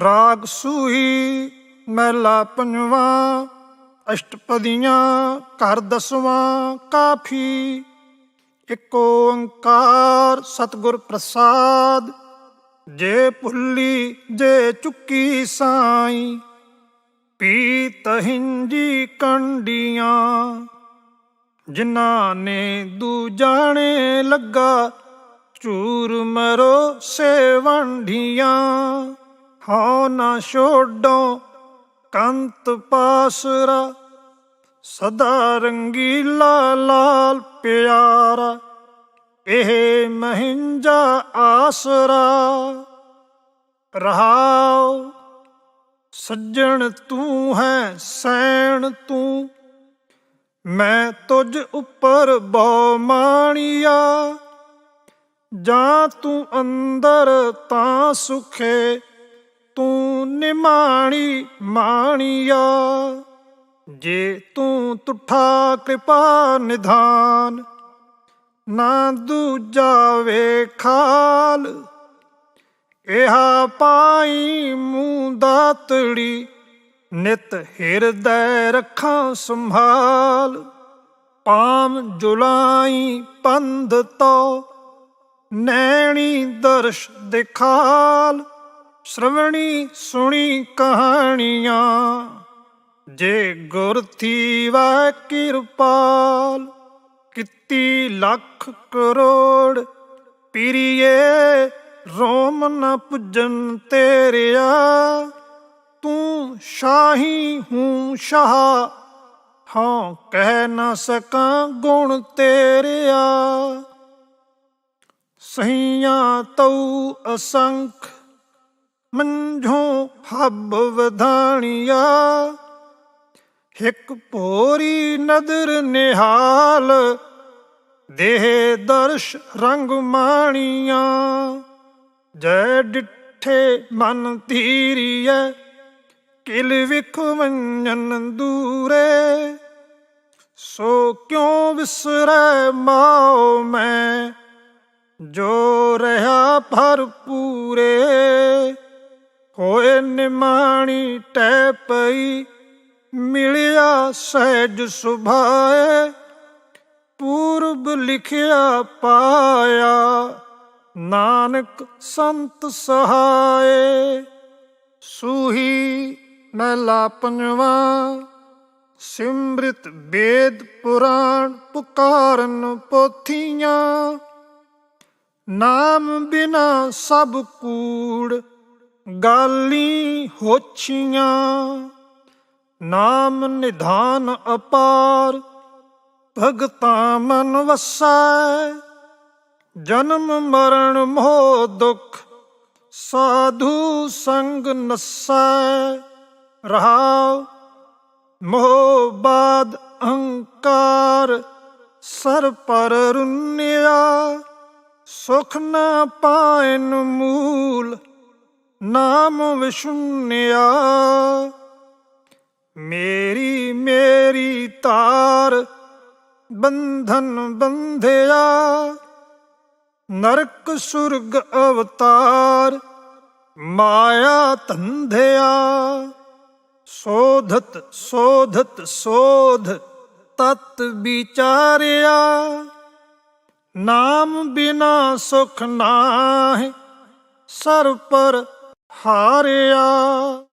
ਰਾਗ ਸੂਹੀ ਮਹਿਲਾ ਪੰਜਵਾ, ਅਸ਼ਟਪਦੀਆਂ ਘਰ ਦਸਵਾਂ, ਕਾਫੀ। ਇਕ ਓੰਕਾਰ ਸਤਿਗੁਰ ਪ੍ਰਸਾਦ, ਜੇ ਭੁੱਲੀ, ਜੇ ਚੁੱਕੀ ਸਾਈ। ਪੀ ਹਿੰਜੀ ਕੰਡੀਆਂ, ਜਿਨ੍ਹਾਂ ਨੇ ਦੂ ਜਾਣੇ ਲੱਗਾ, ਚੂਰ ਮਰੋ ਸੇ ਹਉ ਨਾ ਛੋਡੋ ਕੰਤ ਪਾਸਰਾ, ਸਦਾ ਰੰਗੀਲਾ ਲਾਲ ਪਿਆਰਾ, ਇਹ ਮਹਿੰਜਾ ਆਸਰਾ। ਰਹਾਉ, ਸੱਜਣ ਤੂੰ ਹੈ, ਸੈਣ ਤੂੰ, ਮੈਂ ਤੁਝ ਉੱਪਰ ਬਹੁ ਮਾਣੀਆ, ਜਾਂ ਤੂੰ ਅੰਦਰ ਤਾਂ ਸੁਖੇ। ਤੂੰ ਨਿਮਾਣੀ ਮਾਣੀਆ, ਜੇ ਤੂੰ ਤੁਠਾ ਕਿਰਪਾ ਨਿਧਾਨ, ਨਾ ਦੂਜਾ ਵੇਖਾਲ ਇਹਾ ਪਾਈ ਮੂੰ ਦਾਤੜੀ ਨਿਤ ਹਿਰਦੈ ਰੱਖਾਂ ਸੰਭਾਲ। ਪਾਮ ਜੁਲਾਈ ਪੰਧ ਤੋ, ਨੈਣੀ ਦਰਸ਼ ਦਿਖਾਲ। ਸ਼੍ਰਵਣੀ ਸੁਣੀ ਕਹਾਣੀਆਂ, ਜੇ ਗੁਰ ਵਾ ਕਿਰਪਾਲ, ਕਿਤੀ ਲੱਖ ਕਰੋੜ, ਪੀਰੀਏ ਰੋਮ ਨ ਪੁੱਜਨ ਤੇਰਿਆ, ਤੂੰ ਸ਼ਾਹੀ ਹੂੰ ਸ਼ਾਹ ਹਾਂ ਕਹਿ ਨਾ ਸਕਾਂ ਗੁਣ ਤੇਰਿਆ। ਸਹੀਆਂ ਤਉ ਅਸੰਖ ਮੰਝੋਂ ਹੱਬ ਵਧਾਣੀਆ। ਇੱਕ ਭੋਰੀ ਨਦਰ ਨਿਹਾਲ, ਦੇਹ ਦਰਸ਼ ਰੰਗ ਮਾਣੀਆਂ। ਜੈ ਡਿੱਠੇ ਮਨ ਧੀਰੀਐ, ਕਿਲ ਵਿਖ ਵੰਜਨ ਦੂਰੇ। ਸੋ ਕਿਉ ਵਿਸਰੈ ਮਾਉ ਮੈਂ, ਜੋ ਰਹਾ ਭਰਪੂਰੇ। ਹੋਏ ਨਿਮਾਣੀ ਟੈ ਪਈ, ਮਿਲਿਆ ਸਹਿਜ ਸੁਭਾਏ, ਪੂਰਬ ਲਿਖਿਆ ਪਾਇਆ, ਨਾਨਕ ਸੰਤ ਸਹਾਏ। ਸੂਹੀ ਮਹਿਲਾ ਪੰਜਵਾ, ਸਿਮ੍ਰਿਤ ਵੇਦ ਪੁਰਾਣ ਪੁਕਾਰਨ ਪੋਥੀਆਂ। ਨਾਮ ਬਿਨਾ ਸਭ ਕੂੜ ਗਾਲੀ ਹੋਛੀਆਂ ਨਾਮ ਨਿਧਾਨ ਅਪਾਰ, ਭਗਤਾ ਮਨ ਵਸੈ, ਜਨਮ ਮਰਨ ਮੋਹ ਦੁਖ, ਸਾਧੂ ਸੰਗ ਨਸੈ, ਰਹਾਉ ਮੋਹ ਬਾਦ ਅਹੰਕਾਰ, ਸਰ ਪਰ ਰੁੰਨਿਆ, ਸੁਖ ਨਾ ਪਾਇਨ ਮੂਲ ਨਾਮ ਵਿਸ਼ੁੰਨਿਆ। ਮੇਰੀ ਮੇਰੀ ਤਾਰ ਬੰਧਨ ਬੰਧਿਆ। ਨਰਕ ਸੁਰਗ ਅਵਤਾਰ ਮਾਇਆ ਧੰਧਿਆ। ਸੋਧਤ ਸੋਧਤ ਸੋਧ ਤਤ ਵਿਚਾਰਿਆ। ਨਾਮ ਬਿਨਾ ਸੁਖ ਨਾਹਿ, ਸਰ ਪਰ ਹਾਰਿਆ।